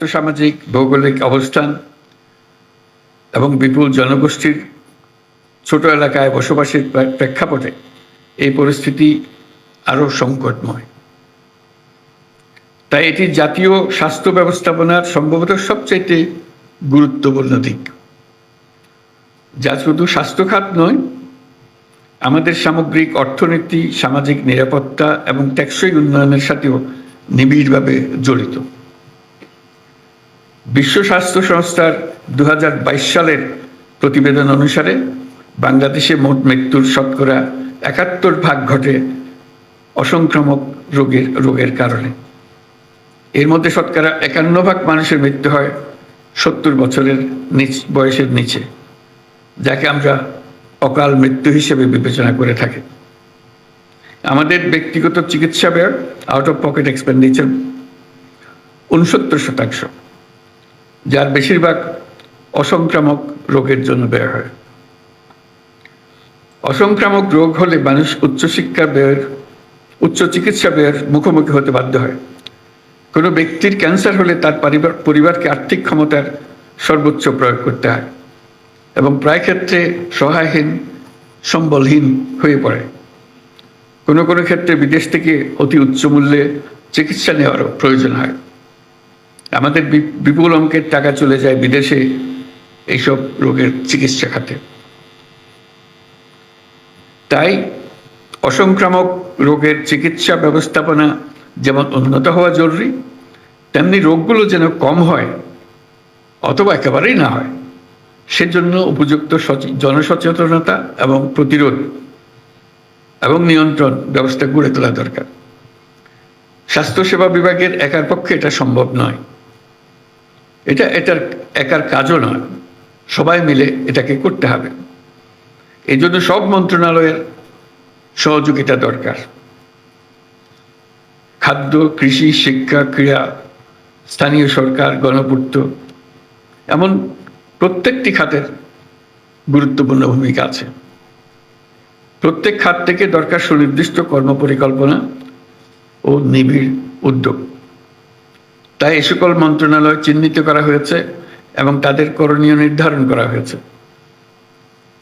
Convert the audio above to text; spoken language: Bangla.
সামাজিক ভৌগোলিক অবস্থান এবং বিপুল জনগোষ্ঠীর ছোট এলাকায় বসবাসের প্রেক্ষাপটে এই পরিস্থিতি আরও সংকটময়। তাই এটি জাতীয় স্বাস্থ্য ব্যবস্থাপনার সম্ভবত সবচাইতে গুরুত্বপূর্ণ দিক। যা শুধু স্বাস্থ্য খাত নয়, আমাদের সামগ্রিক অর্থনীতি, সামাজিক নিরাপত্তা এবং টেকসই উন্নয়নের সাথেও নিবিড়ভাবে জড়িত। বিশ্ব স্বাস্থ্য সংস্থার দু হাজার বাইশ সালের প্রতিবেদন অনুসারে বাংলাদেশে মোট মৃত্যুর শতকরা একাত্তর ভাগ ঘটে অসংক্রামক রোগের রোগের কারণে। এর মধ্যে শতকরা একান্ন ভাগ মানুষের মৃত্যু হয় সত্তর বছরের নিচ, বয়সের নিচে, যাকে আমরা অকাল মৃত্যু হিসেবে বিবেচনা করে থাকি। আমাদের ব্যক্তিগত চিকিৎসা ব্যয় আউট অফ পকেট এক্সপেন্ডিচার উনসত্তর শতাংশ। যার বেশিরভাগ অসংক্রামক রোগের জন্য ব্যয় হয়। অসংক্রামক রোগ হলে মানুষ উচ্চশিক্ষা ব্যয়ের উচ্চ চিকিৎসা ব্যয়ের মুখোমুখি হতে বাধ্য হয়। কোনো ব্যক্তির ক্যান্সার হলে তার পরিবার, পরিবারকে আর্থিক ক্ষমতার সর্বোচ্চ প্রয়োগ করতে হয় এবং প্রায় ক্ষেত্রে সহায়হীন, সম্বলহীন হয়ে পড়ে। কোনো কোনো ক্ষেত্রে বিদেশ থেকে অতি উচ্চ মূল্যে চিকিৎসা নেওয়ারও প্রয়োজন হয়। আমাদের বিপুল অঙ্কের টাকা চলে যায় বিদেশে এইসব রোগের চিকিৎসা খাতে। তাই অসংক্রামক রোগের চিকিৎসা ব্যবস্থাপনা যেমন উন্নত হওয়া জরুরি, তেমনি রোগগুলো যেন কম হয় অথবা একেবারেই না হয়, সেজন্য উপযুক্ত জনসচেতনতা এবং প্রতিরোধ এবং নিয়ন্ত্রণ ব্যবস্থা গড়ে তোলা দরকার। স্বাস্থ্যসেবা বিভাগের একার পক্ষে এটা সম্ভব নয়। এটা এটার একার কাজও নয়। সবাই মিলে এটাকে করতে হবে। এই জন্য সব মন্ত্রণালয়ের সহযোগিতা দরকার। খাদ্য, কৃষি, শিক্ষা, ক্রীড়া, স্থানীয় সরকার, গণপূর্ত, এমন প্রত্যেকটি খাতের গুরুত্বপূর্ণ ভূমিকা আছে। প্রত্যেক খাত থেকে দরকার সুনির্দিষ্ট কর্মপরিকল্পনা ও নিবিড় উদ্যোগ। তাই এ সকল মন্ত্রণালয় চিহ্নিত করা হয়েছে এবং তাদের করণীয় নির্ধারণ করা হয়েছে।